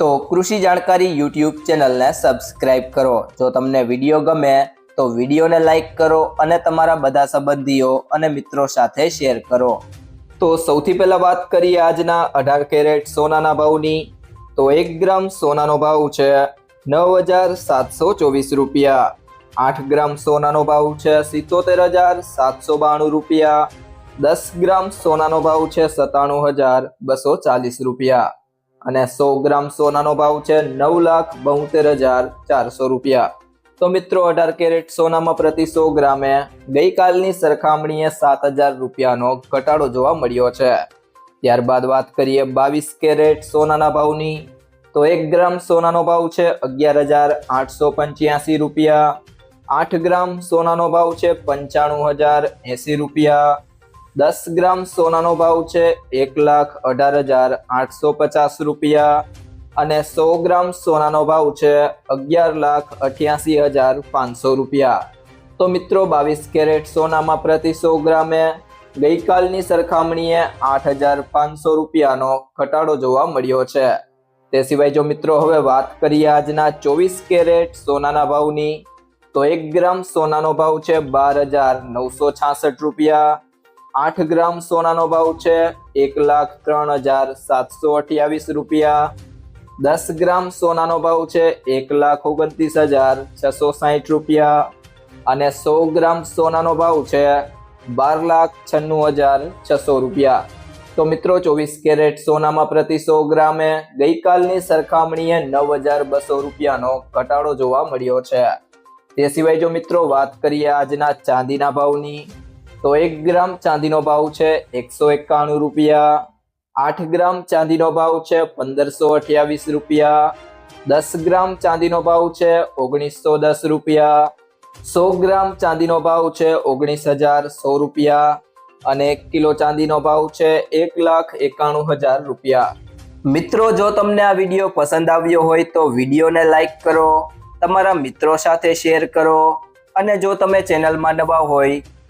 તો કૃષિ જાણકારી યુટ્યુબ ચેનલને સબસ્ક્રાઇબ કરો. જો તમને વીડિયો ગમે તો વિડીયોને લાઇક કરો અને તમારા બધા સંબંધીઓ અને મિત્રો સાથે શેર કરો. તો સૌથી પહેલાં વાત કરીએ આજના અઢાર કેરેટ સોનાના ભાવની. તો એક ગ્રામ સોનાનો ભાવ છે નવ હજાર સાતસો ચોવીસ રૂપિયા. આઠ ગ્રામ સોનાનો ભાવ છે સિત્તોતેર હજાર સાતસો બાણું રૂપિયા. દસ ગ્રામ સોનાનો ભાવ છે સત્તાણું હજાર બસો ચાલીસ રૂપિયા. અને સો ગ્રામ સોનાનો ભાવ છે નવ લાખ બોતેર હજાર ચારસો રૂપિયા. તો મિત્રો, અઢાર કેરેટ સોનામાં પ્રતિ સો ગ્રામે ગઈકાલની સરખામણીએ સાત હજાર રૂપિયાનો ઘટાડો જોવા મળ્યો છે. ત્યારબાદ વાત કરીએ બાવીસ કેરેટ સોનાના ભાવની. તો એક ગ્રામ સોનાનો ભાવ છે અગિયાર હજાર આઠસો પંચ્યાસી રૂપિયા. આઠ ગ્રામ સોનાનો ભાવ છે પંચાણું હજાર એંસી રૂપિયા. દસ ગ્રામ સોનાનો ભાવ છે એક લાખ અઢાર હજાર આઠસો પચાસ રૂપિયા અને સો ગ્રામ સોનાનો ભાવ છે અગિયાર લાખ અઠ્યાસી હજાર પાંચસો રૂપિયા. તો મિત્રો, બાવીસ કેરેટ સોનામાં પ્રતિ સો ગ્રામે ગઈકાલની સરખામણીએ આઠ હજાર પાંચસો રૂપિયાનો ઘટાડો જોવા મળ્યો છે. તે સિવાય જો મિત્રો, હવે વાત કરીએ આજના ચોવીસ કેરેટ સોનાના ભાવની, તો એક ગ્રામ સોનાનો ભાવ છે બાર હજાર નવસો છાસઠ રૂપિયા આઠ ગ્રામ સોનાનો ભાવ છે. એક લાખ ત્રણ હજાર સાતસો અઠ્યાવીસ રૂપિયા. દસ ગ્રામ સોનાનો ભાવ છે. એક લાખ ઓગણત્રીસ હજાર છસો સાહીઠ રૂપિયા. અને સો ગ્રામ સોનાનો ભાવ છે બાર લાખ છન્નું હજાર છસો રૂપિયા. તો મિત્રો, ચોવીસ કેરેટ સોનામાં પ્રતિ સો ગ્રામે ગઈકાલની સરખામણીએ નવ હજાર બસો રૂપિયાનો ઘટાડો જોવા મળ્યો છે. તે સિવાય જો મિત્રો, વાત કરીએ આજના ચાંદીના ભાવની તો એક ગ્રામ ચાંદીનો ભાવ છે એકસો એકાણું રૂપિયા. આઠ ગ્રામ ચાંદીનો ભાવ છે પંદરસો અઠ્યાવીસ રૂપિયા. દસ ગ્રામ ચાંદીનો ભાવ છે ઓગણીસો દસ રૂપિયા. સો ગ્રામ ચાંદીનો ભાવ છે ઓગણીસ હજાર સો રૂપિયા. અને એક કિલો ચાંદીનો ભાવ છે એક લાખ એકાણું હજાર રૂપિયા. મિત્રો, જો તમને આ વીડિયો પસંદ આવ્યો હોય તો વિડીયોને લાઈક કરો, તમારા મિત્રો સાથે શેર કરો. અને જો તમે ચેનલમાં નવા હોય